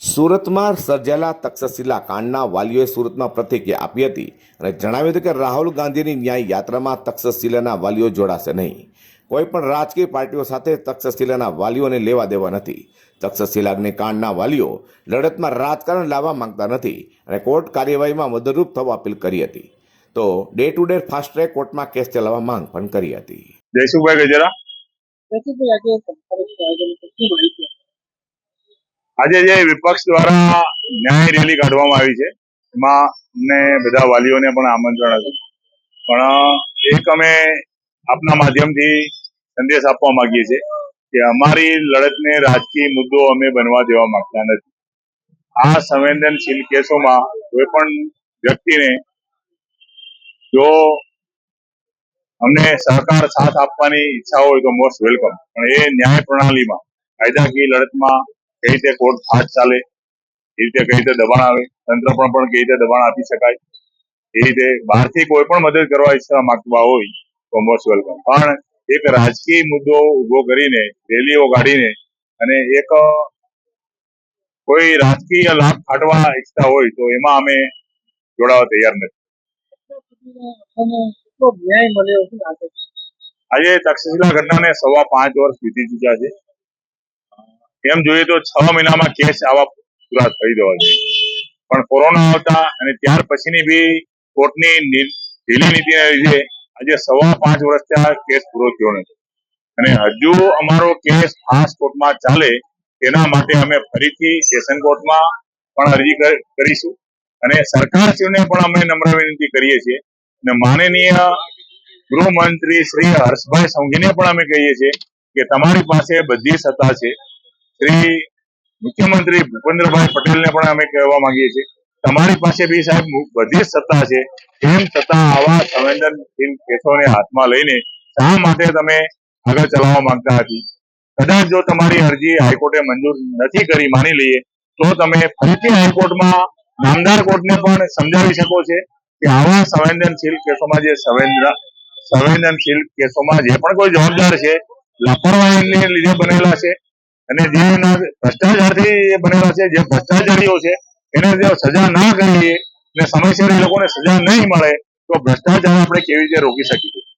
સુરતમાં સર્જાયેલા તક્ષશિલા કાંડના વાલીઓએ સુરતમાં પ્રતિક્રિયા આપી હતી અને જણાવ્યું હતું કે રાહુલ ગાંધીની ન્યાય યાત્રામાં તક્ષશિલાના વાલીઓ જોડાશે નહીં. કોઈ પણ રાજકીય પાર્ટીઓ સાથે તક્ષશિલાના વાલીઓને લેવા દેવા નથી. તક્ષશિલાગ્નિ કાંડના વાલીઓ લડતમાં રાજકારણ લાવવા માંગતા નથી અને કોર્ટ કાર્યવાહીમાં મદદરૂપ થવા અપીલ કરી હતી. તો day to day fast track કોર્ટમાં કેસ ચલાવવા માંગ પણ કરી હતી. જયસુભાઈ ગજેરા આજે જે વિપક્ષ દ્વારા ન્યાય રેલી કાઢવામાં આવી છે, એમાં અમને બધા વાલીઓને પણ આમંત્રણ હતું. પણ એક અમે આપના માધ્યમથી સંદેશ આપવા માંગીએ છીએ કે અમારી લડતને રાજકીય મુદ્દો અમે બનવા દેવા માંગતા નથી. આ સંવેદનશીલ કેસોમાં કોઈ પણ વ્યક્તિને જો અમને સહકાર સાથ આપવાની ઈચ્છા હોય તો મોસ્ટ વેલકમ. પણ એ ન્યાય પ્રણાલીમાં, કાયદાકીય લડતમાં કઈ રીતે કોર્ટ ફાસ્ટ ચાલે એ રીતે કઈ રીતે દબાણ આવે તંત્ર પણ પણ કઈ રીતે દબાણ આપી શકાય એ રીતે બહારથી કોઈ પણ મદદ કરવા ઈચ્છા માંગતા હોય તો મોસ્ટ વેલકમ પણ એક રાજકીય મુદ્દો ઊભો કરીને રેલીઓ કાઢીને અને એક કોઈ રાજકીય લાભ કાઢવા ઈચ્છતા હોય તો એમાં અમે જોડાવા તૈયાર નથી. આજે? તક્ષશિલા ઘટનાને સવા પાંચ વર્ષ વીતી ચુક્યા છે. એમ જોઈએ તો છ મહિનામાં કેસ આવા પૂરા થઈ જવા જોઈએ. પણ કોરોના આવતા અને ત્યાર પછીની બી કોર્ટની ઢીલી નીતિના લીધે આજે સવા પાંચ વર્ષથી આ કેસ પૂરો થયો નથી. અને હજુ અમારો કેસ ફાસ્ટ કોર્ટમાં ચાલે તેના માટે અમે ફરીથી સેશન કોર્ટમાં પણ અરજી કરીશું. અને સરકારશ્રીને પણ અમે નમ્ર વિનંતી કરીએ છીએ. અને માનનીય ગૃહમંત્રી શ્રી હર્ષભાઈ સંઘીને પણ અમે કહીએ છીએ કે તમારી પાસે બધી સત્તા છે. શ્રી મુખ્યમંત્રી ભૂપેન્દ્રભાઈ પટેલને પણ અમે કહેવા માંગીએ છીએ. તમારી પાસે બી સાહેબ બધી સત્તા છે. તેમ છતાં આવા સંવેદનશીલ કેસોને હાથમાં લઈને શા માટે તમે આગળ ચલાવવા માંગતા હતી? કદાચ જો તમારી અરજી હાઈકોર્ટે મંજૂર નથી કરી, માની લઈએ, તો તમે ફરીથી હાઈકોર્ટમાં નામદાર કોર્ટને પણ સમજાવી શકો છે કે આવા સંવેદનશીલ કેસોમાં જે સંવેદન સંવેદનશીલ કેસોમાં જે પણ કોઈ જવાબદાર છે, લાપરવાહીને લીધે બનેલા છે. અને જેના ભ્રષ્ટાચારથી બનેલા છે, જે ભ્રષ્ટાચારીઓ છે, એને જો સજા ના કરીએ અને સમયસર એ લોકોને સજા નહીં મળે, તો ભ્રષ્ટાચાર આપણે કેવી રીતે રોકી શકીશું